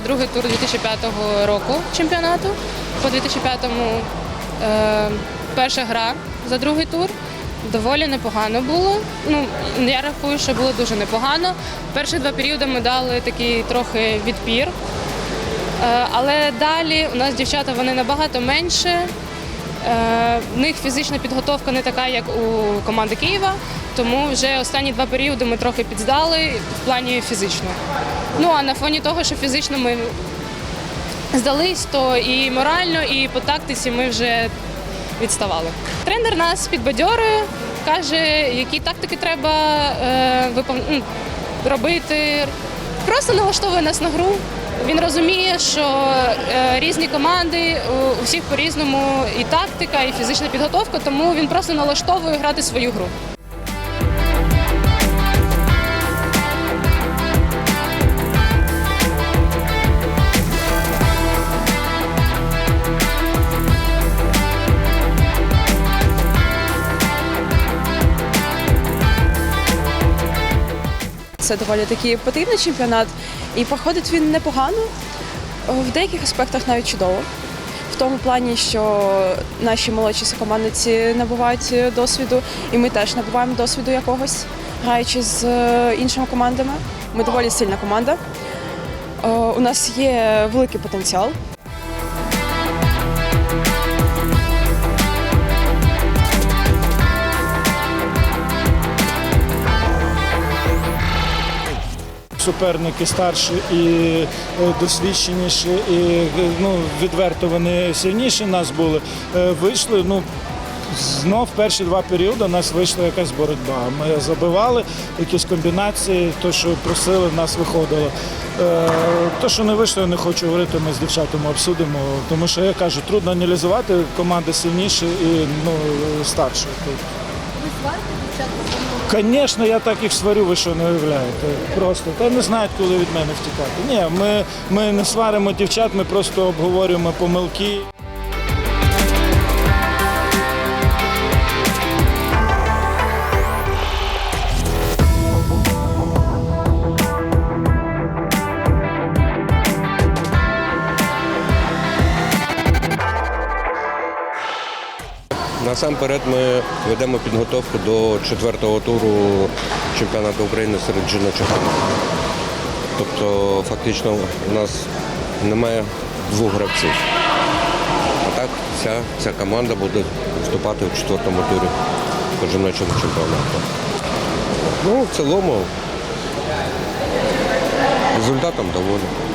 другий тур 2005 року чемпіонату. По 2005-му е, перша гра за другий тур. Доволі непогано було. Ну, я рахую, що було дуже непогано. Перші два періоди ми дали такий трохи відпір. Е, Але далі у нас дівчата вони набагато менше. Е, В них фізична підготовка не така, як у команди Києва, тому вже останні два періоди ми трохи підздали в плані фізично. Ну а на фоні того, що фізично ми здались, то і морально, і по тактиці ми вже відставали. Тренер нас підбадьорює, каже, які тактики треба е, випов... ну, робити. Просто налаштовує нас на гру. Він розуміє, що е, різні команди, у, всіх по-різному і тактика, і фізична підготовка, тому він просто налаштовує грати свою гру. Це доволі такий потрібний чемпіонат, і проходить він непогано, в деяких аспектах навіть чудово. В тому плані, що наші молодші сокомандниці набувають досвіду, і ми теж набуваємо досвіду якогось, граючи з е, іншими командами. Ми доволі сильна команда. Е, У нас є великий потенціал. Суперники старші і е, досвідченіші, і е, ну, відверто вони сильніші нас були. Е, Вийшли, ну. Знов перші два періоди у нас вийшла якась боротьба. Ми забивали якісь комбінації, то, що просили, нас виходило. Е, То, що не вийшло, я не хочу говорити, ми з дівчатами обсудимо, тому що я кажу, трудно аналізувати команди сильніші і ну, старші. Звісно, я так їх сварю, ви що не уявляєте. Просто та не знають, коли від мене втікати. Ні, ми, ми не сваримо дівчат, ми просто обговорюємо помилки. Насамперед ми ведемо підготовку до четвертого туру чемпіонату України серед жіночих команд. Тобто фактично у нас немає двох гравців. А так вся ця команда буде вступати у четвертому турі по жіночому чемпіонату. Ну, в цілому результатом доволі.